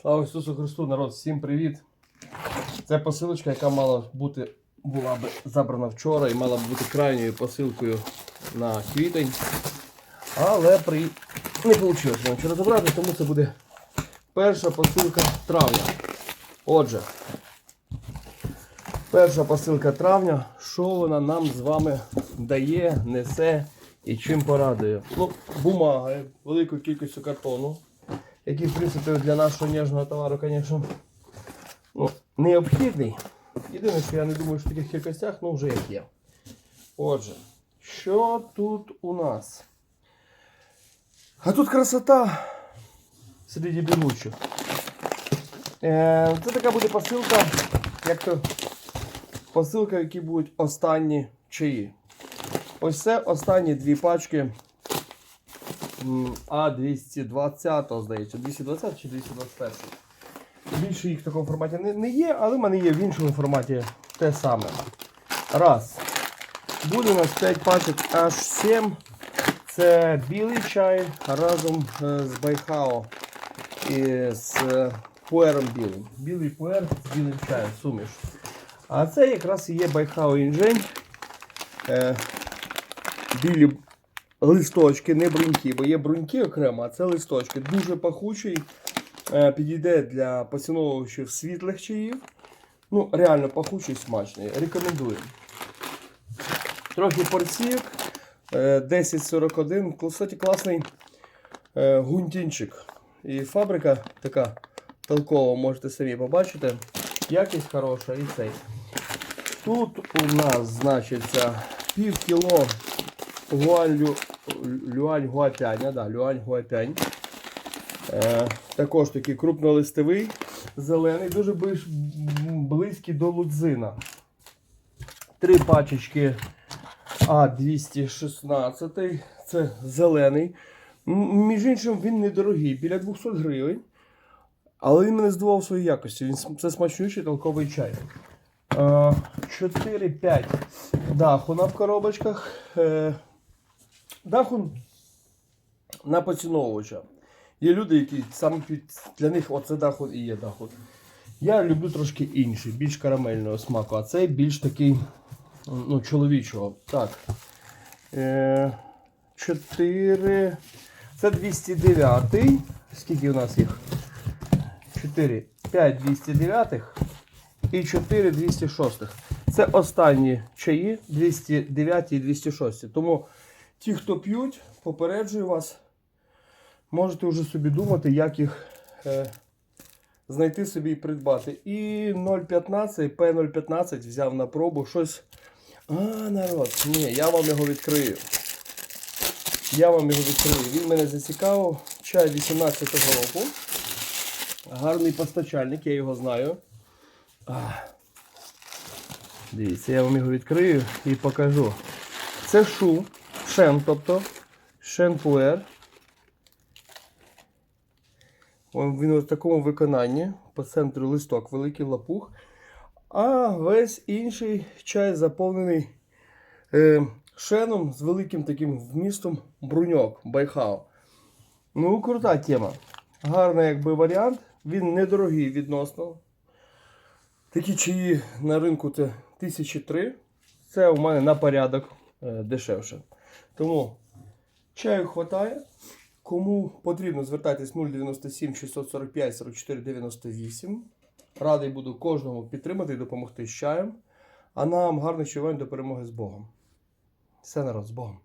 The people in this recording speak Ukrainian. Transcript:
Слава Ісусу Христу, народ, всім привіт! Це посилочка, яка мала бути, була б забрана вчора і мала б бути крайньою посилкою на квітень. Але при... не вийшло вчора забрати, тому це буде перша посилка травня. Отже, перша посилка травня. Що вона нам з вами дає, несе і чим порадує? Ну, бумага, великою кількістю картону який, в принципі, для нашого ніжного товару, звісно, ну, необхідний. Єдине, що я не думаю, що в таких кількостях, ну вже як є. Отже, що тут у нас? А тут красота серед бігучих. Е, це така буде посилка, як то посилка, в якій будуть останні чаї. Ось це останні дві пачки А220, здається, 220 чи 221. Більше їх в такому форматі не, не є, але в мене є в іншому форматі те саме. Раз. Буде у нас 5 пачок H7. Це білий чай разом е, з Байхао і з пуером білим. Білий пуер з білим чаєм, суміш. А це якраз і є Байхао інжень. Е, білі листочки, не бруньки, бо є бруньки окремо, а це листочки. Дуже пахучий. Е, Підійде для поціновувачів світлих чаїв. Ну, реально пахучий, смачний. Рекомендую. Трохи порційок. Е, 1041. Кстати, класний е, гунтінчик. І фабрика така толкова, можете самі побачити. Якість хороша і цей. Тут у нас значиться пів кіло Люань Гуапянь, да, Люань Гуапянь. Е, також такий крупнолистовий, зелений, дуже близький до лудзина. Три пачечки А216, це зелений. Між іншим, він недорогий, біля 200 гривень. Але він мене здивував своєю якістю. Він це смачнючий толковий чай. 4-5 дахуна в коробочках. Дахун на поціновувача. Є люди, які саме під для них оце дахун і є дахун. Я люблю трошки інший, більш карамельного смаку, а цей більш такий ну, чоловічого. Так. Е, 4. Це 209. Скільки у нас їх? 4, 5 209 і 4 206. Це останні чаї 209 і 206. Тому ті, хто п'ють, попереджую вас, можете вже собі думати, як їх е, знайти собі і придбати. І 0,15, P015 взяв на пробу щось. А, народ, ні, я вам його відкрию. Я вам його відкрию. Він мене зацікавив. Чай 18-го року. Гарний постачальник, я його знаю. Дивіться, я вам його відкрию і покажу. Це шу, шен, тобто шенпуер. Він у такому виконанні. По центру листок, великий лапух. А весь інший чай заповнений е, шеном з великим таким вмістом бруньок байхао. Ну, крута тема. Гарний якби варіант. Він недорогий відносно. Такі чаї на ринку це 1003. Це у мене на порядок е, дешевше. Тому чаю вистачає. Кому потрібно, звертайтесь 097 645 44 98. Радий буду кожному підтримати і допомогти з чаєм. А нам гарних чувань до перемоги з Богом. Все народ з Богом.